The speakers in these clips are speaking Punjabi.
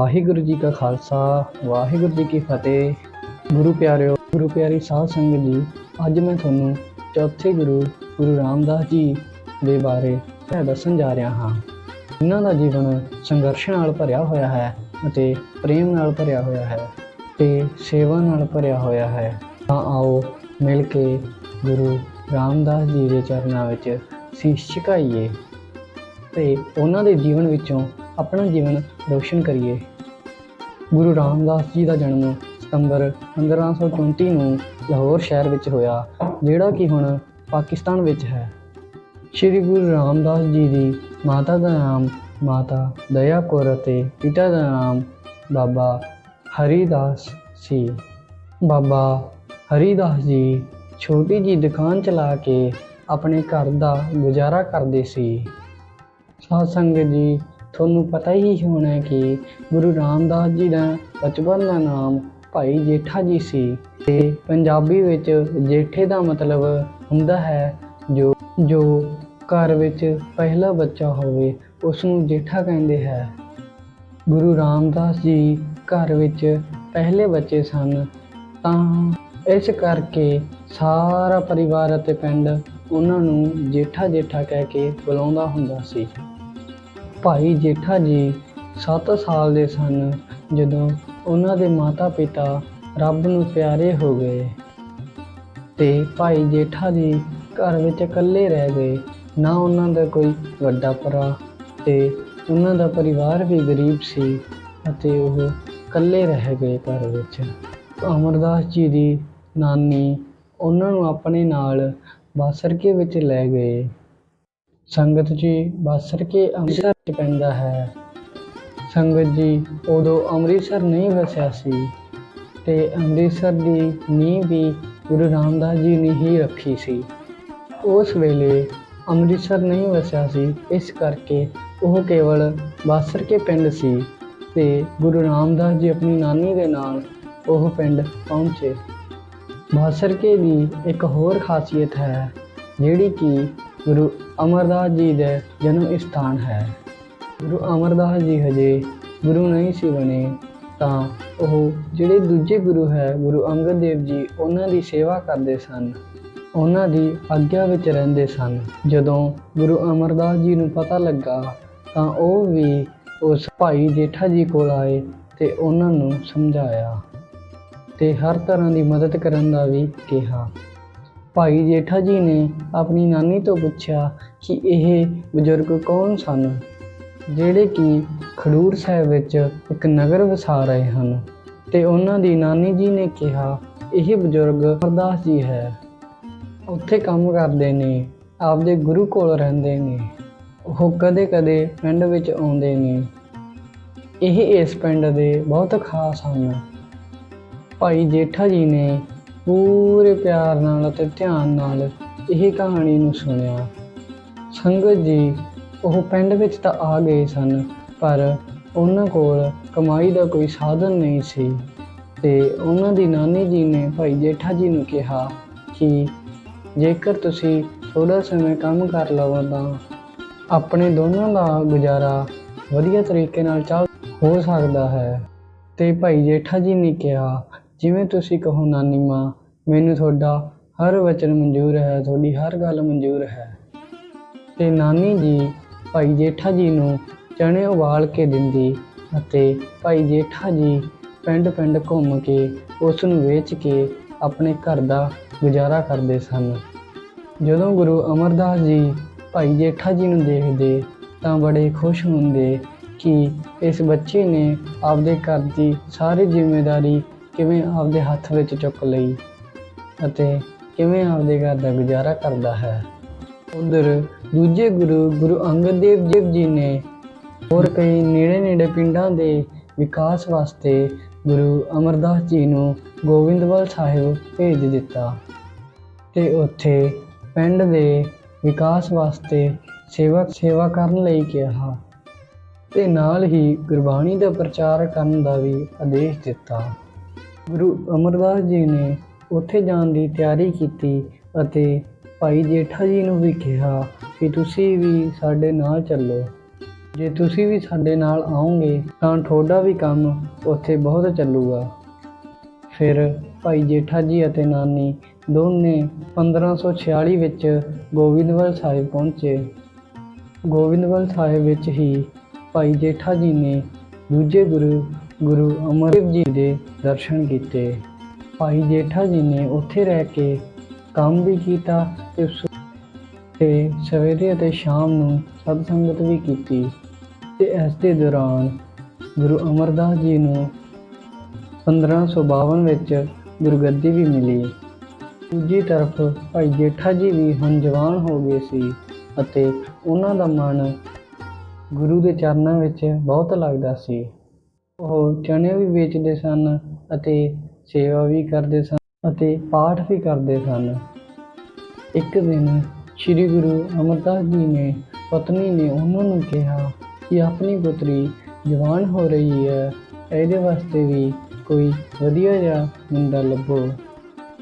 ਵਾਹਿਗੁਰੂ ਜੀ ਕਾ ਖਾਲਸਾ, ਵਾਹਿਗੁਰੂ ਜੀ ਕੀ ਫਤਿਹ। ਗੁਰੂ ਪਿਆਰਿਓ, ਗੁਰੂ ਪਿਆਰੀ ਸਾਧ ਸੰਗਤ ਜੀ, ਅੱਜ ਮੈਂ ਤੁਹਾਨੂੰ ਚੌਥੇ ਗੁਰੂ ਗੁਰੂ ਰਾਮਦਾਸ ਜੀ ਦੇ ਬਾਰੇ ਦੱਸਣ ਜਾ ਰਿਹਾ ਹਾਂ। ਇਹਨਾਂ ਦਾ ਜੀਵਨ ਸੰਘਰਸ਼ ਨਾਲ ਭਰਿਆ ਹੋਇਆ ਹੈ ਅਤੇ ਪ੍ਰੇਮ ਨਾਲ ਭਰਿਆ ਹੋਇਆ ਹੈ ਤੇ ਸੇਵਾ ਨਾਲ ਭਰਿਆ ਹੋਇਆ ਹੈ। ਤਾਂ ਆਓ ਮਿਲ ਕੇ ਗੁਰੂ ਰਾਮਦਾਸ ਜੀ ਦੇ ਚਰਨਾਂ ਵਿੱਚ ਸੀਸ ਝੁਕਾਈਏ ਤੇ ਉਹਨਾਂ ਦੇ ਜੀਵਨ ਵਿੱਚੋਂ ਆਪਣਾ ਜੀਵਨ ਰੋਸ਼ਨ ਕਰੀਏ। ਗੁਰੂ ਰਾਮਦਾਸ ਜੀ ਦਾ ਜਨਮ ਸਤੰਬਰ 1534 ਨੂੰ ਲਾਹੌਰ ਸ਼ਹਿਰ ਵਿੱਚ ਹੋਇਆ, ਜਿਹੜਾ ਕਿ ਹੁਣ ਪਾਕਿਸਤਾਨ ਵਿੱਚ ਹੈ। ਸ਼੍ਰੀ ਗੁਰੂ ਰਾਮਦਾਸ ਜੀ ਦੀ ਮਾਤਾ ਦਾ ਨਾਮ ਮਾਤਾ ਦਇਆ ਕੌਰ ਅਤੇ ਪਿਤਾ ਦਾ ਨਾਮ ਬਾਬਾ ਹਰੀਦਾਸ ਸੀ। ਬਾਬਾ ਹਰੀਦਾਸ ਜੀ ਛੋਟੀ ਜੀ ਦੁਕਾਨ ਚਲਾ ਕੇ ਆਪਣੇ ਘਰ ਦਾ ਗੁਜ਼ਾਰਾ ਕਰਦੇ ਸੀ। ਸਾਧ ਸੰਗਤ ਜੀ ਤੁਹਾਨੂੰ ਪਤਾ ਹੀ ਹੋਣਾ ਕਿ ਗੁਰੂ ਰਾਮਦਾਸ ਜੀ ਦਾ ਬਚਪਨ ਦਾ ਨਾਮ ਭਾਈ ਜੇਠਾ ਜੀ ਸੀ ਤੇ ਪੰਜਾਬੀ ਵਿੱਚ ਜੇਠੇ ਦਾ ਮਤਲਬ ਹੁੰਦਾ ਹੈ ਜੋ ਜੋ ਘਰ ਵਿੱਚ ਪਹਿਲਾ ਬੱਚਾ ਹੋਵੇ ਉਸ ਨੂੰ ਜੇਠਾ ਕਹਿੰਦੇ ਹੈ। ਗੁਰੂ ਰਾਮਦਾਸ ਜੀ ਘਰ ਵਿੱਚ ਪਹਿਲੇ ਬੱਚੇ ਸਨ, ਤਾਂ ਇਸ ਕਰਕੇ ਸਾਰਾ ਪਰਿਵਾਰ ਅਤੇ ਪਿੰਡ ਉਹਨਾਂ ਨੂੰ ਜੇਠਾ ਜੇਠਾ ਕਹਿ ਕੇ ਬੁਲਾਉਂਦਾ ਹੁੰਦਾ ਸੀ। ਭਾਈ ਜੇਠਾ ਜੀ 7 ਸਾਲ ਦੇ ਸਨ ਜਦੋਂ ਉਹਨਾਂ ਦੇ ਮਾਤਾ-ਪਿਤਾ ਰੱਬ ਨੂੰ ਪਿਆਰੇ ਹੋ ਗਏ ਤੇ ਭਾਈ ਜੇਠਾ ਜੀ ਘਰ ਵਿੱਚ ਇਕੱਲੇ ਰਹਿ ਗਏ, ਨਾ ਉਹਨਾਂ ਦਾ ਕੋਈ ਵੱਡਾ ਭਰਾ ਤੇ ਉਹਨਾਂ ਦਾ ਪਰਿਵਾਰ ਵੀ ਗਰੀਬ ਸੀ ਅਤੇ ਉਹ ਇਕੱਲੇ ਰਹਿ ਗਏ ਘਰ ਵਿੱਚ। ਅਮਰਦਾਸ ਜੀ ਦੀ ਨਾਨੀ ਉਹਨਾਂ ਨੂੰ ਆਪਣੇ ਨਾਲ ਬਾਸਰਕੇ ਵਿੱਚ ਲੈ ਗਏ। ਸੰਗਤ ਜੀ ਬਾਸਰਕੇ ਅੰਮ੍ਰਿਤਸਰ ਪੈਂਦਾ ਹੈ। ਸੰਗਤ ਜੀ, ਉਦੋਂ ਅੰਮ੍ਰਿਤਸਰ ਨਹੀਂ ਵਸਿਆ ਸੀ ਤੇ ਅੰਮ੍ਰਿਤਸਰ ਦੀ ਨੀਂਹ ਵੀ ਗੁਰੂ ਰਾਮਦਾਸ ਜੀ ਨੇ ਹੀ ਰੱਖੀ ਸੀ। ਉਸ ਵੇਲੇ ਅੰਮ੍ਰਿਤਸਰ ਨਹੀਂ ਵਸਿਆ ਸੀ, ਇਸ ਕਰਕੇ ਉਹ ਕੇਵਲ ਬਾਸਰਕੇ ਪਿੰਡ ਸੀ ਤੇ ਗੁਰੂ ਰਾਮਦਾਸ ਜੀ ਆਪਣੀ ਨਾਨੀ ਦੇ ਨਾਲ ਉਹ ਪਿੰਡ ਪਹੁੰਚੇ। ਬਾਸਰਕੇ ਦੀ ਇੱਕ ਹੋਰ ਖਾਸੀਅਤ ਹੈ, ਜਿਹੜੀ ਕਿ ਗੁਰੂ ਅਮਰਦਾਸ ਜੀ ਦੇ ਜਨਮ ਸਥਾਨ ਹੈ। ਗੁਰੂ ਅਮਰਦਾਸ ਜੀ ਹਜੇ ਗੁਰੂ ਨਹੀਂ ਸੀ ਬਣੇ, ਤਾਂ ਉਹ ਜਿਹੜੇ ਦੂਜੇ ਗੁਰੂ ਹੈ, ਗੁਰੂ ਅੰਗਦ ਦੇਵ ਜੀ, ਉਹਨਾਂ ਦੀ ਸੇਵਾ ਕਰਦੇ ਸਨ। ਉਹਨਾਂ ਦੀ ਆਗਿਆ ਵਿੱਚ ਰਹਿੰਦੇ ਸਨ। ਜਦੋਂ ਗੁਰੂ ਅਮਰਦਾਸ ਜੀ ਨੂੰ ਪਤਾ ਲੱਗਾ, ਤਾਂ ਉਹ ਵੀ ਉਸ ਭਾਈ ਜੇਠਾ ਜੀ ਕੋਲ ਆਏ ਤੇ ਉਹਨਾਂ ਨੂੰ ਸਮਝਾਇਆ ਤੇ ਹਰ ਤਰ੍ਹਾਂ ਦੀ ਮਦਦ ਕਰਨ ਦਾ ਵੀ ਕਿਹਾ। ਭਾਈ ਜੇਠਾ ਜੀ ਨੇ ਆਪਣੀ ਨਾਨੀ ਤੋਂ ਪੁੱਛਿਆ ਕਿ ਇਹ ਬਜ਼ੁਰਗ ਕੌਣ ਸਨ, ਜਿਹੜੇ ਕਿ ਖਡੂਰ ਸਾਹਿਬ ਵਿੱਚ ਇੱਕ ਨਗਰ ਵਸਾ ਰਹੇ ਹਨ। ਤੇ ਉਹਨਾਂ ਦੀ ਨਾਨੀ ਜੀ ਨੇ ਕਿਹਾ, ਇਹ ਬਜ਼ੁਰਗ ਅਰਦਾਸ ਜੀ ਹੈ। ਉੱਥੇ ਕੰਮ ਕਰਦੇ ਨੇ, ਆਪਦੇ ਗੁਰੂ ਕੋਲ ਰਹਿੰਦੇ ਨੇ। ਉਹ ਕਦੇ-ਕਦੇ ਪਿੰਡ ਵਿੱਚ ਆਉਂਦੇ ਨੇ। ਇਹ ਇਸ ਪਿੰਡ ਦੇ ਬਹੁਤ ਖਾਸ ਹਨ। ਭਾਈ ਜੇਠਾ ਜੀ ਨੇ ਪੂਰੇ ਪਿਆਰ ਨਾਲ ਅਤੇ ਧਿਆਨ ਨਾਲ ਇਹ ਕਹਾਣੀ ਨੂੰ ਸੁਣਿਆ। ਸੰਗਤ ਜੀ, ਉਹ ਪਿੰਡ ਵਿੱਚ ਤਾਂ ਆ ਗਏ ਸਨ, ਪਰ ਉਹਨਾਂ ਕੋਲ ਕਮਾਈ ਦਾ ਕੋਈ ਸਾਧਨ ਨਹੀਂ ਸੀ। ਤੇ ਉਹਨਾਂ ਦੀ ਨਾਨੀ ਜੀ ਨੇ ਭਾਈ ਜੇਠਾ ਜੀ ਨੂੰ ਕਿਹਾ ਕਿ ਜੇਕਰ ਤੁਸੀਂ ਥੋੜਾ ਸਮੇਂ ਕੰਮ ਕਰ ਲਵੋ ਤਾਂ ਆਪਣੇ ਦੋਨਾਂ ਦਾ ਗੁਜ਼ਾਰਾ ਵਧੀਆ ਤਰੀਕੇ ਨਾਲ ਚੱਲ ਹੋ ਸਕਦਾ ਹੈ। ਤੇ ਭਾਈ ਜੇਠਾ ਜੀ ਨੇ ਕਿਹਾ ਜਿਵੇਂ ਤੁਸੀਂ ਕਹੋ, ਨਾਨੀ ਮਾਂ, ਮੈਨੂੰ ਤੁਹਾਡਾ ਹਰ ਵਚਨ ਮਨਜ਼ੂਰ ਹੈ, ਤੁਹਾਡੀ ਹਰ ਗੱਲ ਮਨਜ਼ੂਰ ਹੈ। ਤੇ ਨਾਨੀ ਜੀ ਭਾਈ ਜੇਠਾ ਜੀ ਨੂੰ ਚਣੇ ਉਬਾਲ ਕੇ ਦਿੰਦੀ ਅਤੇ ਭਾਈ ਜੇਠਾ ਜੀ ਪਿੰਡ ਪਿੰਡ ਘੁੰਮ ਕੇ ਉਸ ਨੂੰ ਵੇਚ ਕੇ ਆਪਣੇ ਘਰ ਦਾ ਗੁਜ਼ਾਰਾ ਕਰਦੇ ਸਨ। ਜਦੋਂ ਗੁਰੂ ਅਮਰਦਾਸ ਜੀ ਭਾਈ ਜੇਠਾ ਜੀ ਨੂੰ ਦੇਖਦੇ ਤਾਂ ਬੜੇ ਖੁਸ਼ ਹੁੰਦੇ ਕਿ ਇਸ ਬੱਚੇ ਨੇ ਆਪਦੇ ਘਰ ਦੀ ਸਾਰੀ ਜ਼ਿੰਮੇਵਾਰੀ ਕਿਵੇਂ ਆਪਦੇ ਹੱਥ ਵਿੱਚ ਚੁੱਕ ਲਈ ਅਤੇ ਕਿਵੇਂ ਆਪਦੇ ਘਰ ਦਾ ਗੁਜ਼ਾਰਾ ਕਰਦਾ ਹੈ। ਉਧਰ ਦੂਜੇ ਗੁਰੂ ਗੁਰੂ ਅੰਗਦ ਦੇਵ ਜੀ ਜੀ ਨੇ ਹੋਰ ਕਈ ਨੇੜੇ ਨੇੜੇ ਪਿੰਡਾਂ ਦੇ ਵਿਕਾਸ ਵਾਸਤੇ ਗੁਰੂ ਅਮਰਦਾਸ ਜੀ ਨੂੰ ਗੋਬਿੰਦਵਾਲ ਸਾਹਿਬ ਭੇਜ ਦਿੱਤਾ ਤੇ ਉੱਥੇ ਪਿੰਡ ਦੇ ਵਿਕਾਸ ਵਾਸਤੇ ਸੇਵਾ ਸੇਵਾ ਕਰਨ ਲਈ ਕਿਹਾ ਤੇ ਨਾਲ ਹੀ ਗੁਰਬਾਣੀ ਦਾ ਪ੍ਰਚਾਰ ਕਰਨ ਦਾ ਵੀ ਆਦੇਸ਼ ਦਿੱਤਾ। ਗੁਰੂ ਅਮਰਦਾਸ ਜੀ ਨੇ ਉੱਥੇ ਜਾਣ ਦੀ ਤਿਆਰੀ ਕੀਤੀ ਅਤੇ ਭਾਈ ਜੇਠਾ ਜੀ ਨੂੰ ਵੀ ਕਿਹਾ ਕਿ ਤੁਸੀਂ ਵੀ ਸਾਡੇ ਨਾਲ ਚੱਲੋ। ਜੇ ਤੁਸੀਂ ਵੀ ਸਾਡੇ ਨਾਲ ਆਓਗੇ ਤਾਂ ਤੁਹਾਡਾ ਵੀ ਕੰਮ ਉੱਥੇ ਬਹੁਤ ਚੱਲੂਗਾ। ਫਿਰ ਭਾਈ ਜੇਠਾ ਜੀ ਅਤੇ ਨਾਨੀ ਦੋਨੇ 1546 ਵਿੱਚ ਗੋਬਿੰਦਵਾਲ ਸਾਹਿਬ ਪਹੁੰਚੇ। ਗੋਬਿੰਦਵਾਲ ਸਾਹਿਬ ਵਿੱਚ ਹੀ ਭਾਈ ਜੇਠਾ ਜੀ ਨੇ ਦੂਜੇ ਗੁਰੂ ਗੁਰੂ ਅਮਰਦੇਵ ਜੀ ਦੇ ਦਰਸ਼ਨ ਕੀਤੇ। ਭਾਈ ਜੇਠਾ ਜੀ ਨੇ ਉੱਥੇ ਰਹਿ ਕੇ ਕੰਮ ਵੀ ਕੀਤਾ ਤੇ ਤੇ ਸਵੇਰੇ ਅਤੇ ਸ਼ਾਮ ਨੂੰ ਸਤ ਸੰਗਤ ਵੀ ਕੀਤੀ ਤੇ ਇਸ ਦੇ ਦੌਰਾਨ ਗੁਰੂ ਅਮਰਦਾਸ ਜੀ ਨੂੰ 1552 ਵਿੱਚ ਗੁਰਗੱਦੀ ਵੀ ਮਿਲੀ। ਦੂਜੀ ਤਰਫ ਭਾਈ ਜੇਠਾ ਜੀ ਵੀ ਹੁਣ ਜਵਾਨ ਹੋ ਗਏ ਸੀ ਅਤੇ ਉਹਨਾਂ ਦਾ ਮਨ ਗੁਰੂ ਦੇ ਚਰਨਾਂ ਵਿੱਚ ਬਹੁਤ ਲੱਗਦਾ ਸੀ। ਉਹ ਚਣੇ ਵੀ ਵੇਚਦੇ ਸਨ ਅਤੇ ਸੇਵਾ ਵੀ ਕਰਦੇ ਸਨ ਅਤੇ ਪਾਠ ਵੀ ਕਰਦੇ ਸਨ। ਇੱਕ ਦਿਨ ਸ੍ਰੀ ਗੁਰੂ ਅਮਰਦਾਸ ਜੀ ਨੇ ਪਤਨੀ ਨੇ ਉਹਨਾਂ ਨੂੰ ਕਿਹਾ ਕਿ ਆਪਣੀ ਪੁੱਤਰੀ ਜਵਾਨ ਹੋ ਰਹੀ ਹੈ, ਇਹਦੇ ਵਾਸਤੇ ਵੀ ਕੋਈ ਵਧੀਆ ਜਿਹਾ ਮੁੰਡਾ ਲੱਭੋ।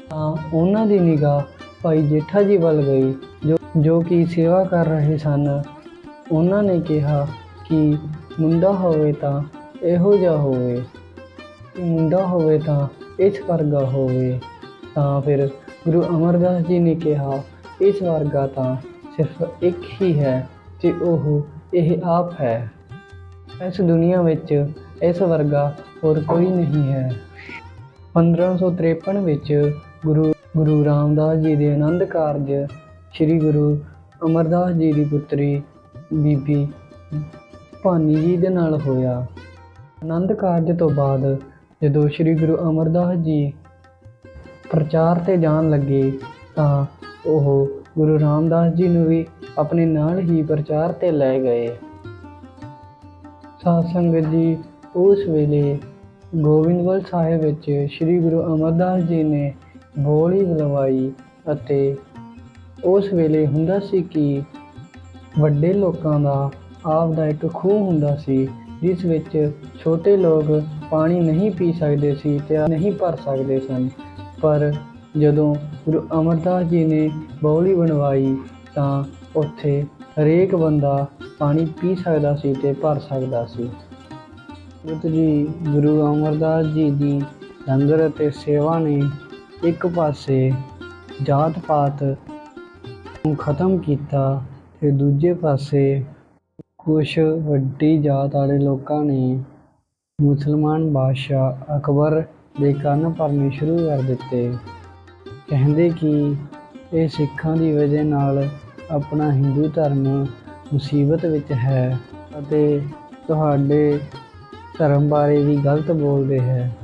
ਤਾਂ ਉਹਨਾਂ ਦੀ ਨਿਗਾਹ ਭਾਈ ਜੇਠਾ ਜੀ ਵੱਲ ਗਈ, ਜੋ ਜੋ ਕਿ ਸੇਵਾ ਕਰ ਰਹੇ ਸਨ। ਉਹਨਾਂ ਨੇ ਕਿਹਾ ਕਿ ਮੁੰਡਾ ਹੋਵੇ ਤਾਂ ਇਹੋ ਜਿਹਾ ਹੋਵੇ ਮੁੰਡਾ ਹੋਵੇ ਤਾਂ ਇਸ ਵਰਗਾ ਹੋਵੇ, ਤਾਂ ਫਿਰ ਗੁਰੂ ਅਮਰਦਾਸ ਜੀ ਨੇ ਕਿਹਾ, ਇਸ ਵਰਗਾ ਤਾਂ ਸਿਰਫ ਇੱਕ ਹੀ ਹੈ ਤੇ ਉਹ ਇਹ ਆਪ ਹੈ। ਇਸ ਦੁਨੀਆ ਵਿੱਚ ਇਸ ਵਰਗਾ ਹੋਰ ਕੋਈ ਨਹੀਂ ਹੈ। 1553 ਵਿੱਚ ਗੁਰੂ ਗੁਰੂ ਰਾਮਦਾਸ ਜੀ ਦੇ ਆਨੰਦ ਕਾਰਜ ਸ੍ਰੀ ਗੁਰੂ ਅਮਰਦਾਸ ਜੀ ਦੀ ਪੁੱਤਰੀ ਬੀਬੀ ਭਾਨੀ ਜੀ ਦੇ ਨਾਲ ਹੋਇਆ। ਆਨੰਦ ਕਾਰਜ ਤੋਂ ਬਾਅਦ ਜਦੋਂ ਸ੍ਰੀ ਗੁਰੂ ਅਮਰਦਾਸ ਜੀ ਪ੍ਰਚਾਰ ਤੇ ਜਾਣ ਲੱਗੇ ਤਾਂ ਉਹ ਗੁਰੂ ਰਾਮਦਾਸ ਜੀ ਨੂੰ ਵੀ ਆਪਣੇ ਨਾਲ ਹੀ ਪ੍ਰਚਾਰ ਤੇ ਲੈ ਗਏ। ਸਾਧ ਸੰਗਤ ਜੀ, ਉਸ ਵੇਲੇ ਗੋਬਿੰਦਵਾਲ ਸਾਹਿਬ ਵਿੱਚ ਸ੍ਰੀ ਗੁਰੂ ਅਮਰਦਾਸ ਜੀ ਨੇ ਬੋਲੀ ਬੁਲਵਾਈ ਅਤੇ ਉਸ ਵੇਲੇ ਹੁੰਦਾ ਸੀ ਕਿ ਵੱਡੇ ਲੋਕਾਂ ਦਾ ਆਪ ਦਾ ਇੱਕ ਖੂਹ ਹੁੰਦਾ ਸੀ। ਜਿਸ ਵਿੱਚ ਛੋਟੇ ਲੋਕ ਪਾਣੀ ਨਹੀਂ ਪੀ ਸਕਦੇ ਸੀ ਤੇ ਨਹੀਂ ਭਰ ਸਕਦੇ ਸਨ। ਪਰ ਜਦੋਂ ਗੁਰੂ ਅਮਰਦਾਸ ਜੀ ਨੇ ਬੌਲੀ ਬਣਵਾਈ ਤਾਂ ਉੱਥੇ ਹਰੇਕ ਬੰਦਾ ਪਾਣੀ ਪੀ ਸਕਦਾ ਸੀ ਤੇ ਭਰ ਸਕਦਾ ਸੀ। ਗੁਰੂ ਜੀ, ਗੁਰੂ ਅਮਰਦਾਸ ਜੀ ਦੀ ਲੰਗਰ ਅਤੇ ਸੇਵਾ ਨੇ ਇੱਕ ਪਾਸੇ ਜਾਤ ਪਾਤ ਨੂੰ ਖਤਮ ਕੀਤਾ ਤੇ ਦੂਜੇ ਪਾਸੇ ਕੁਝ ਵੱਡੀ ਜਾਤ ਵਾਲੇ ਲੋਕਾਂ ਨੇ ਮੁਸਲਮਾਨ ਬਾਦਸ਼ਾਹ ਅਕਬਰ ਦੇ ਕੰਨ ਭਰਨੇ ਸ਼ੁਰੂ ਕਰ ਦਿੱਤੇ। ਕਹਿੰਦੇ ਕਿ ਇਹ ਸਿੱਖਾਂ ਦੀ ਵਜ੍ਹਾ ਨਾਲ ਆਪਣਾ ਹਿੰਦੂ ਧਰਮ ਮੁਸੀਬਤ ਵਿੱਚ ਹੈ ਅਤੇ ਤੁਹਾਡੇ ਧਰਮ ਬਾਰੇ ਵੀ ਗਲਤ ਬੋਲਦੇ ਹੈ।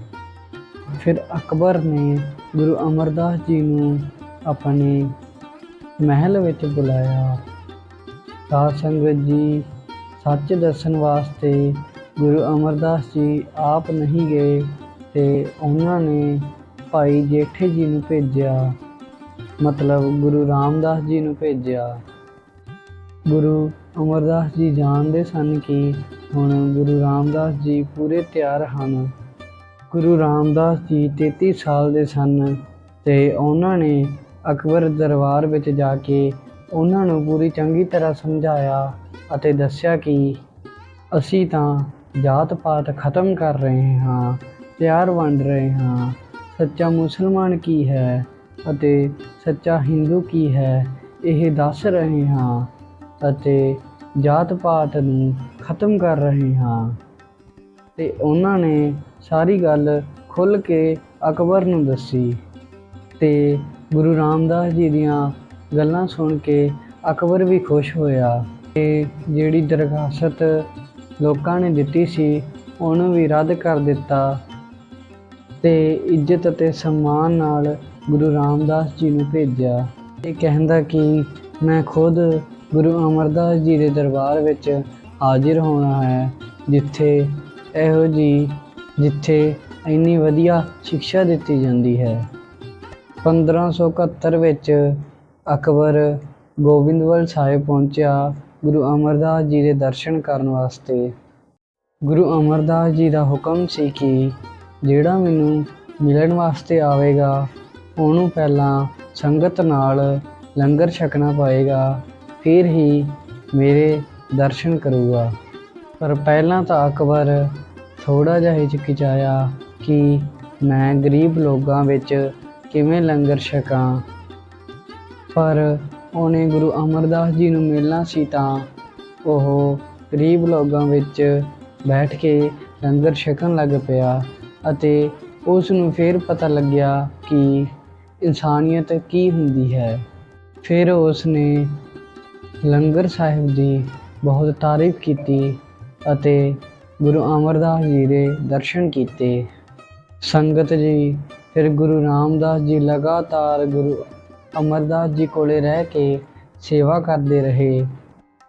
ਫਿਰ ਅਕਬਰ ਨੇ ਗੁਰੂ ਅਮਰਦਾਸ ਜੀ ਨੂੰ ਆਪਣੇ ਮਹਿਲ ਵਿੱਚ ਬੁਲਾਇਆ। ਸਾਧ ਸੰਗਤ ਜੀ ਸੱਚ ਦੱਸਣ ਵਾਸਤੇ ਗੁਰੂ ਅਮਰਦਾਸ ਜੀ ਆਪ ਨਹੀਂ ਗਏ ਤੇ ਉਹਨਾਂ ਨੇ ਭਾਈ ਜੇਠੇ ਜੀ ਨੂੰ ਭੇਜਿਆ, ਮਤਲਬ ਗੁਰੂ ਰਾਮਦਾਸ ਜੀ ਨੂੰ ਭੇਜਿਆ। ਗੁਰੂ ਅਮਰਦਾਸ ਜੀ ਜਾਣਦੇ ਸਨ ਕਿ ਹੁਣ ਗੁਰੂ ਰਾਮਦਾਸ ਜੀ ਪੂਰੇ ਤਿਆਰ ਹਨ। ਗੁਰੂ ਰਾਮਦਾਸ ਜੀ 33 ਸਾਲ ਦੇ ਸਨ ਤੇ ਉਹਨਾਂ ਨੇ ਅਕਬਰ ਦਰਬਾਰ ਵਿੱਚ ਜਾ ਕੇ ਉਹਨਾਂ ਨੂੰ ਪੂਰੀ ਚੰਗੀ ਤਰ੍ਹਾਂ ਸਮਝਾਇਆ। ਅਤੇ ਦੱਸਿਆ ਕਿ ਅਸੀਂ ਤਾਂ ਜਾਤ ਪਾਤ ਖਤਮ ਕਰ ਰਹੇ ਹਾਂ, ਪਿਆਰ ਵੰਡ ਰਹੇ ਹਾਂ। ਸੱਚਾ ਮੁਸਲਮਾਨ ਕੀ ਹੈ ਅਤੇ ਸੱਚਾ ਹਿੰਦੂ ਕੀ ਹੈ, ਇਹ ਦੱਸ ਰਹੇ ਹਾਂ ਅਤੇ ਜਾਤ ਪਾਤ ਨੂੰ ਖਤਮ ਕਰ ਰਹੇ ਹਾਂ। ਤੇ ਉਹਨਾਂ ਨੇ ਸਾਰੀ ਗੱਲ ਖੁੱਲ ਕੇ ਅਕਬਰ ਨੂੰ ਦੱਸੀ ਤੇ ਗੁਰੂ ਰਾਮਦਾਸ ਜੀ ਦੀਆਂ ਗੱਲਾਂ ਸੁਣ ਕੇ ਅਕਬਰ ਵੀ ਖੁਸ਼ ਹੋਇਆ। ਤੇ ਜਿਹੜੀ ਦਰਖਾਸਤ ਲੋਕਾਂ ਨੇ ਦਿੱਤੀ ਸੀ, ਉਹਨੂੰ ਵੀ ਰੱਦ ਕਰ ਦਿੱਤਾ ਤੇ ਇੱਜ਼ਤ ਅਤੇ ਸਨਮਾਨ ਨਾਲ ਗੁਰੂ ਰਾਮਦਾਸ ਜੀ ਨੂੰ ਭੇਜਿਆ। ਇਹ ਕਹਿੰਦਾ ਕਿ ਮੈਂ ਖੁਦ ਗੁਰੂ ਅਮਰਦਾਸ ਜੀ ਦੇ ਦਰਬਾਰ ਵਿੱਚ ਹਾਜ਼ਰ ਹੋਣਾ ਹੈ, ਜਿੱਥੇ ਇਹੋ ਜੀ, ਜਿੱਥੇ ਇੰਨੀ ਵਧੀਆ ਸਿੱਖਿਆ ਦਿੱਤੀ ਜਾਂਦੀ ਹੈ। 1571 ਵਿੱਚ ਅਕਬਰ ਗੋਬਿੰਦਵਾਲ ਸਾਹਿਬ ਪਹੁੰਚਿਆ ਗੁਰੂ ਅਮਰਦਾਸ ਜੀ ਦੇ ਦਰਸ਼ਨ ਕਰਨ ਵਾਸਤੇ। ਗੁਰੂ ਅਮਰਦਾਸ ਜੀ ਦਾ ਹੁਕਮ ਸੀ ਕਿ ਜਿਹੜਾ ਮੈਨੂੰ ਮਿਲਣ ਵਾਸਤੇ ਆਵੇਗਾ, ਉਹਨੂੰ ਪਹਿਲਾਂ ਸੰਗਤ ਨਾਲ ਲੰਗਰ ਛਕਣਾ ਪਏਗਾ, ਫਿਰ ਹੀ ਮੇਰੇ ਦਰਸ਼ਨ ਕਰੂਗਾ। ਪਰ ਪਹਿਲਾਂ ਤਾਂ ਅਕਬਰ ਥੋੜਾ ਜਿਹਾ ਹਿਚਕਿਚਾਇਆ ਕਿ ਮੈਂ ਗਰੀਬ ਲੋਕਾਂ ਵਿੱਚ ਕਿਵੇਂ ਲੰਗਰ ਛਕਾਂ। ਪਰ ਉਹਨੇ ਗੁਰੂ ਅਮਰਦਾਸ ਜੀ ਨੂੰ ਮਿਲਣਾ ਸੀ ਤਾਂ ਉਹ ਗਰੀਬ ਲੋਕਾਂ ਵਿੱਚ ਬੈਠ ਕੇ ਲੰਗਰ ਛਕਣ ਲੱਗ ਪਿਆ ਅਤੇ ਉਸ ਨੂੰ ਫਿਰ ਪਤਾ ਲੱਗਿਆ ਕਿ ਇਨਸਾਨੀਅਤ ਕੀ ਹੁੰਦੀ ਹੈ। ਫਿਰ ਉਸ ਨੇ ਲੰਗਰ ਸਾਹਿਬ ਦੀ ਬਹੁਤ ਤਾਰੀਫ ਕੀਤੀ ਅਤੇ ਗੁਰੂ ਅਮਰਦਾਸ ਜੀ ਦੇ ਦਰਸ਼ਨ ਕੀਤੇ। ਸੰਗਤ ਜੀ, ਫਿਰ ਗੁਰੂ ਰਾਮਦਾਸ ਜੀ ਲਗਾਤਾਰ ਗੁਰੂ ਅਮਰਦਾਸ ਜੀ ਕੋਲੇ ਰਹਿ ਕੇ ਸੇਵਾ ਕਰਦੇ ਰਹੇ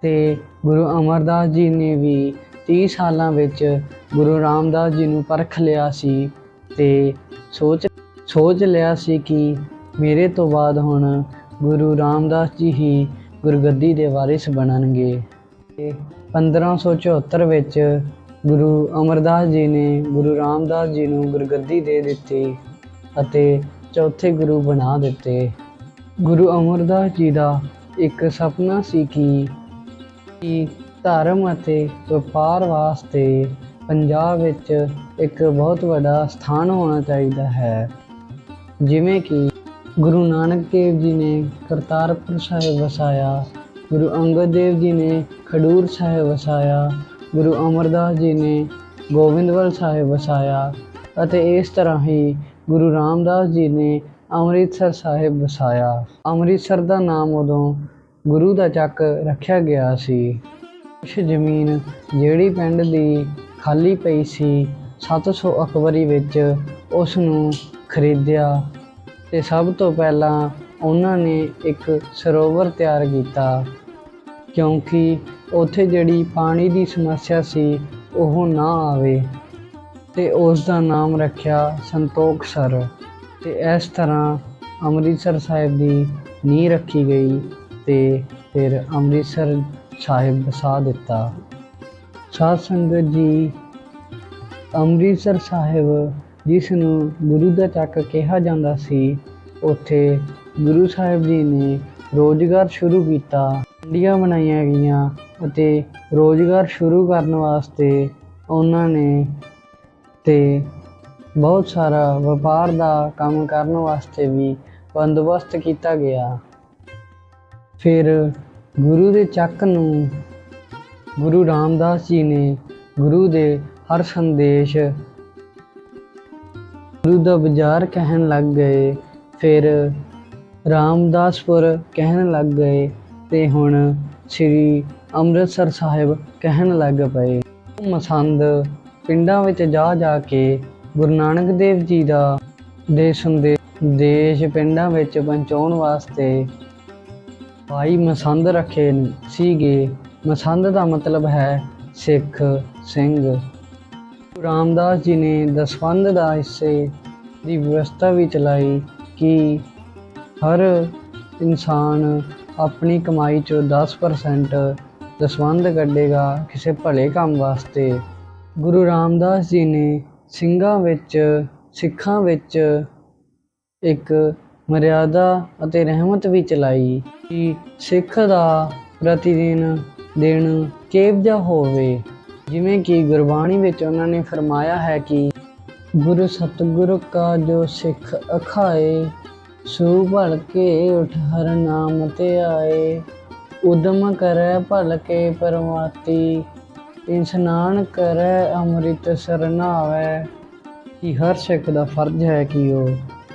ਤੇ ਗੁਰੂ ਅਮਰਦਾਸ ਜੀ ਨੇ ਵੀ 30 ਸਾਲਾਂ ਵਿੱਚ ਗੁਰੂ ਰਾਮਦਾਸ ਜੀ ਨੂੰ ਪਰਖ ਲਿਆ ਸੀ ਤੇ ਸੋਚ ਸੋਚ ਲਿਆ ਸੀ ਕਿ ਮੇਰੇ ਤੋਂ ਬਾਅਦ ਹੁਣ ਗੁਰੂ ਰਾਮਦਾਸ ਜੀ ਹੀ ਗੁਰਗੱਦੀ ਦੇ ਵਾਰਿਸ ਬਣਨਗੇ। ਤੇ 1574 ਵਿੱਚ ਗੁਰੂ ਅਮਰਦਾਸ ਜੀ ਨੇ ਗੁਰੂ ਰਾਮਦਾਸ ਜੀ ਨੂੰ ਗੁਰਗੱਦੀ ਦੇ ਦਿੱਤੀ ਅਤੇ ਚੌਥੇ ਗੁਰੂ ਬਣਾ ਦਿੱਤੇ। ਗੁਰੂ ਅਮਰਦਾਸ ਜੀ ਦਾ ਇੱਕ ਸੁਪਨਾ ਸੀ ਕਿ ਕਿ ਧਰਮ ਅਤੇ ਵਪਾਰ ਵਾਸਤੇ ਪੰਜਾਬ ਵਿੱਚ ਇੱਕ ਬਹੁਤ ਵੱਡਾ ਸਥਾਨ ਹੋਣਾ ਚਾਹੀਦਾ ਹੈ। ਜਿਵੇਂ ਕਿ ਗੁਰੂ ਨਾਨਕ ਦੇਵ ਜੀ ਨੇ ਕਰਤਾਰਪੁਰ ਸਾਹਿਬ ਵਸਾਇਆ, ਗੁਰੂ ਅੰਗਦ ਦੇਵ ਜੀ ਨੇ ਖਡੂਰ ਸਾਹਿਬ ਵਸਾਇਆ, ਗੁਰੂ ਅਮਰਦਾਸ ਜੀ ਨੇ ਗੋਬਿੰਦਵਾਲ ਸਾਹਿਬ ਵਸਾਇਆ ਅਤੇ ਇਸ ਤਰ੍ਹਾਂ ਹੀ ਗੁਰੂ ਰਾਮਦਾਸ ਜੀ ਨੇ ਅੰਮ੍ਰਿਤਸਰ ਸਾਹਿਬ ਵਸਾਇਆ। ਅੰਮ੍ਰਿਤਸਰ ਦਾ ਨਾਮ ਉਦੋਂ ਗੁਰੂ ਦਾ ਚੱਕ ਰੱਖਿਆ ਗਿਆ ਸੀ। ਕੁਛ ਜ਼ਮੀਨ ਜਿਹੜੀ ਪਿੰਡ ਦੀ ਖਾਲੀ ਪਈ ਸੀ 700 ਅਕਬਰੀ ਵਿੱਚ ਉਸ ਨੂੰ ਖਰੀਦਿਆ ਤੇ ਸਭ ਤੋਂ ਪਹਿਲਾਂ ਉਹਨਾਂ ਨੇ ਇੱਕ ਸਰੋਵਰ ਤਿਆਰ ਕੀਤਾ। ਕਿਉਂਕਿ ਉੱਥੇ ਜਿਹੜੀ ਪਾਣੀ ਦੀ ਸਮੱਸਿਆ ਸੀ, ਉਹ ਨਾ ਆਵੇ ਤੇ ਉਸ ਦਾ ਨਾਮ ਰੱਖਿਆ ਸੰਤੋਖ ਸਰ। ਤੇ ਇਸ ਤਰ੍ਹਾਂ ਅੰਮ੍ਰਿਤਸਰ ਸਾਹਿਬ ਦੀ ਨੀਂਹ ਰੱਖੀ ਗਈ ਤੇ ਫਿਰ ਅੰਮ੍ਰਿਤਸਰ ਸਾਹਿਬ ਵਸਾ ਦਿੱਤਾ। ਸਾਧ ਸੰਗਤ ਜੀ, ਅੰਮ੍ਰਿਤਸਰ ਸਾਹਿਬ ਜਿਸ ਨੂੰ ਗੁਰੂ ਦਾ ਚੱਕ ਕਿਹਾ ਜਾਂਦਾ ਸੀ, ਉੱਥੇ ਗੁਰੂ ਸਾਹਿਬ ਜੀ ਨੇ ਰੋਜ਼ਗਾਰ ਸ਼ੁਰੂ ਕੀਤਾ। ਮੰਡੀਆਂ ਬਣਾਈਆਂ ਗਈਆਂ ਅਤੇ ਰੋਜ਼ਗਾਰ ਸ਼ੁਰੂ ਕਰਨ ਵਾਸਤੇ ਉਹਨਾਂ ਨੇ ਤੇ ਬਹੁਤ ਸਾਰਾ ਵਪਾਰ ਦਾ ਕੰਮ ਕਰਨ ਵਾਸਤੇ ਵੀ ਬੰਦੋਬਸਤ ਕੀਤਾ ਗਿਆ। ਫਿਰ ਗੁਰੂ ਦੇ ਚੱਕ ਨੂੰ ਗੁਰੂ ਰਾਮਦਾਸ ਜੀ ਨੇ ਗੁਰੂ ਦੇ ਹਰ ਸੰਦੇਸ਼, ਗੁਰੂ ਦਾ ਬਾਜ਼ਾਰ ਕਹਿਣ ਲੱਗ ਗਏ। ਫਿਰ ਰਾਮਦਾਸਪੁਰ ਕਹਿਣ ਲੱਗ ਗਏ ਤੇ ਹੁਣ ਸ੍ਰੀ ਅੰਮ੍ਰਿਤਸਰ ਸਾਹਿਬ ਕਹਿਣ ਲੱਗ ਪਏ। ਮਸੰਦ ਪਿੰਡਾਂ ਵਿੱਚ ਜਾ ਜਾ ਕੇ ਗੁਰੂ ਨਾਨਕ ਦੇਵ ਜੀ ਦਾ ਦੇ ਸੰਦੇਸ਼ ਦੇਸ਼ ਪਿੰਡਾਂ ਵਿੱਚ ਪਹੁੰਚਾਉਣ ਵਾਸਤੇ ਭਾਈ ਮਸੰਦ ਰੱਖੇ ਸੀਗੇ। ਮਸੰਦ ਦਾ ਮਤਲਬ ਹੈ ਸਿੱਖ ਸਿੰਘ। ਗੁਰੂ ਰਾਮਦਾਸ ਜੀ ਨੇ ਦਸਵੰਧ ਦਾ ਹਿੱਸੇ ਦੀ ਵਿਵਸਥਾ ਵੀ ਚਲਾਈ ਕਿ ਹਰ ਇਨਸਾਨ ਆਪਣੀ ਕਮਾਈ ਚੋਂ 10% ਦਸਵੰਧ ਕੱਢੇਗਾ ਕਿਸੇ ਭਲੇ ਕੰਮ ਵਾਸਤੇ। ਗੁਰੂ ਰਾਮਦਾਸ ਜੀ ਨੇ ਸਿੰਘਾਂ ਵਿੱਚ, ਸਿੱਖਾਂ ਵਿੱਚ ਇੱਕ ਮਰਿਆਦਾ ਅਤੇ ਰਹਿਮਤ ਵੀ ਚਲਾਈ ਕਿ ਸਿੱਖ ਦਾ ਪ੍ਰਤੀ ਦਿਨ ਦਿਨ ਕਿਹੋ ਹੋਵੇ। ਜਿਵੇਂ ਕਿ ਗੁਰਬਾਣੀ ਵਿੱਚ ਉਹਨਾਂ ਨੇ ਫਰਮਾਇਆ ਹੈ ਕਿ ਗੁਰੂ ਸਤਿਗੁਰ ਕਾ ਜੋ ਸਿੱਖ ਅਖਾਏ, ਸੂ ਭਲ ਕੇ ਉਠ ਹਰ ਨਾਮ ਤੇ ਆਏ। ਉਦਮ ਕਰੈ ਭਲ ਕੇ ਪਰਮਾਤੀ ਇਸਨਾਨ ਕਰੈ, ਅੰਮ੍ਰਿਤ ਸਰਨਾਵੈ। ਕਿ ਹਰ ਸਿੱਖ ਦਾ ਫਰਜ਼ ਹੈ ਕਿ ਉਹ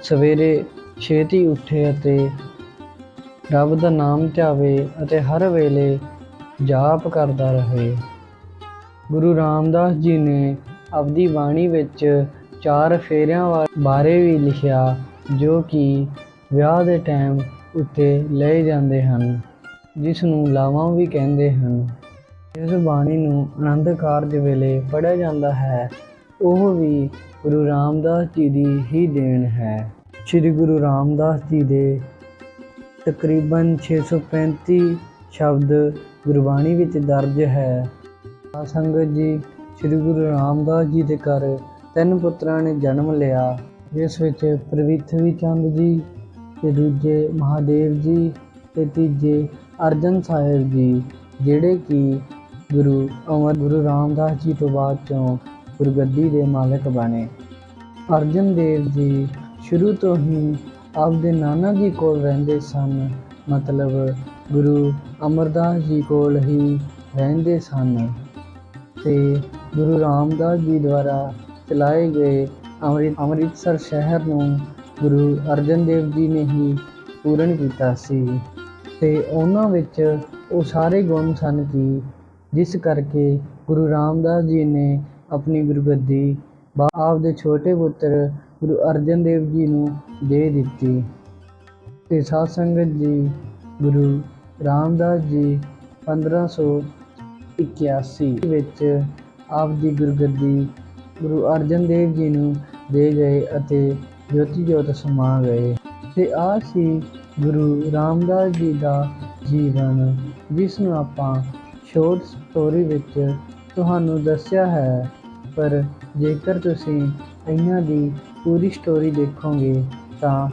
ਸਵੇਰੇ ਛੇਤੀ ਉੱਠੇ ਅਤੇ ਰੱਬ ਦਾ ਨਾਮ ਧਿਆਵੇ ਅਤੇ ਹਰ ਵੇਲੇ ਜਾਪ ਕਰਦਾ ਰਹੇ। ਗੁਰੂ ਰਾਮਦਾਸ ਜੀ ਨੇ ਆਪਦੀ ਬਾਣੀ ਵਿੱਚ ਚਾਰ ਫੇਰਿਆਂ ਵਾ- ਬਾਰੇ ਵੀ ਲਿਖਿਆ, ਜੋ ਕਿ ਵਿਆਹ ਦੇ ਟਾਈਮ ਉੱਤੇ ਲਏ ਜਾਂਦੇ ਹਨ ਜਿਸ ਨੂੰ ਲਾਵਾਂ ਵੀ ਕਹਿੰਦੇ ਹਨ। ਜਿਸ ਬਾਣੀ ਨੂੰ ਆਨੰਦ ਕਾਰਜ ਵੇਲੇ ਪੜ੍ਹਿਆ ਜਾਂਦਾ ਹੈ, ਉਹ ਵੀ ਗੁਰੂ ਰਾਮਦਾਸ ਜੀ ਦੀ ਹੀ ਦੇਣ ਹੈ। ਸ੍ਰੀ ਗੁਰੂ ਰਾਮਦਾਸ ਜੀ ਦੇ ਤਕਰੀਬਨ 635 ਸ਼ਬਦ ਗੁਰਬਾਣੀ ਵਿੱਚ ਦਰਜ ਹੈ। ਸਾਧ ਸੰਗਤ ਜੀ ਸ੍ਰੀ ਗੁਰੂ ਰਾਮਦਾਸ ਜੀ ਦੇ ਘਰ ਤਿੰਨ ਪੁੱਤਰਾਂ ਨੇ ਜਨਮ ਲਿਆ, ਜਿਸ ਵਿੱਚ ਪ੍ਰਵਿਥਵੀ ਚੰਦ ਜੀ ਤੇ ਦੂਜੇ ਮਹਾਦੇਵ ਜੀ ਤੇ ਤੀਜੇ ਅਰਜਨ ਸਾਹਿਬ ਜੀ, ਜਿਹੜੇ ਕਿ ਗੁਰੂ ਅਮਰ ਗੁਰੂ ਰਾਮਦਾਸ ਜੀ ਤੋਂ ਬਾਅਦ ਤੋਂ ਗੁਰਗੱਦੀ ਦੇ ਮਾਲਕ ਬਣੇ। ਅਰਜਨ ਦੇਵ ਜੀ ਸ਼ੁਰੂ ਤੋਂ ਹੀ ਆਪਦੇ ਨਾਨਾ ਜੀ ਕੋਲ ਰਹਿੰਦੇ ਸਨ। ਮਤਲਬ ਗੁਰੂ ਅਮਰਦਾਸ ਜੀ ਕੋਲ ਹੀ ਰਹਿੰਦੇ ਸਨ। ਤੇ ਗੁਰੂ ਰਾਮਦਾਸ ਜੀ ਦੁਆਰਾ ਚਲਾਏ ਗਏ ਅੰਮ੍ਰਿਤ ਅੰਮ੍ਰਿਤਸਰ ਸ਼ਹਿਰ ਨੂੰ ਗੁਰੂ ਅਰਜਨ ਦੇਵ ਜੀ ਨੇ ਹੀ ਪੂਰਨ ਕੀਤਾ ਸੀ। ਤੇ ਉਹਨਾਂ ਵਿੱਚ ਉਹ ਸਾਰੇ ਗੁਣ ਸਨ ਕਿ ਜਿਸ ਕਰਕੇ ਗੁਰੂ ਰਾਮਦਾਸ ਜੀ ਨੇ ਆਪਣੀ ਗੁਰਗੱਦੀ ਬਾ ਆਪਦੇ ਛੋਟੇ ਪੁੱਤਰ ਗੁਰੂ ਅਰਜਨ ਦੇਵ ਜੀ ਨੂੰ ਦੇ ਦਿੱਤੀ ਤੇ ਸਾਧ ਸੰਗਤ ਜੀ ਗੁਰੂ ਰਾਮਦਾਸ ਜੀ 1581 ਵਿੱਚ ਆਪਦੀ ਗੁਰਗੱਦੀ ਗੁਰੂ ਅਰਜਨ ਦੇਵ ਜੀ ਨੂੰ ਦੇ ਗਏ ਅਤੇ ਜੋਤੀ ਜੋਤ ਸਮਾ ਗਏ ਤੇ ਆ ਸੀ ਗੁਰੂ ਰਾਮਦਾਸ ਜੀ ਦਾ ਜੀਵਨ, ਜਿਸ ਨੂੰ ਆਪਾਂ ਸ਼ੋਰਟ ਸਟੋਰੀ ਵਿੱਚ ਤੁਹਾਨੂੰ ਦੱਸਿਆ ਹੈ, ਪਰ ਜੇਕਰ ਤੁਸੀਂ ਇਹਨਾਂ ਦੀ ਪੂਰੀ ਸਟੋਰੀ ਦੇਖੋਗੇ, ਤਾਂ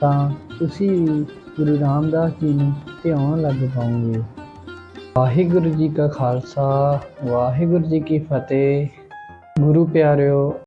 ਤਾਂ ਤੁਸੀਂ ਵੀ ਗੁਰੂ ਰਾਮਦਾਸ ਜੀ ਨੂੰ ਧਿਆਉਣ ਲੱਗ ਪਾਓਗੇ। ਵਾਹਿਗੁਰੂ ਜੀ ਕਾ ਖਾਲਸਾ, ਵਾਹਿਗੁਰੂ ਜੀ ਕੀ ਫਤਿਹ। ਗੁਰੂ ਪਿਆਰਿਓ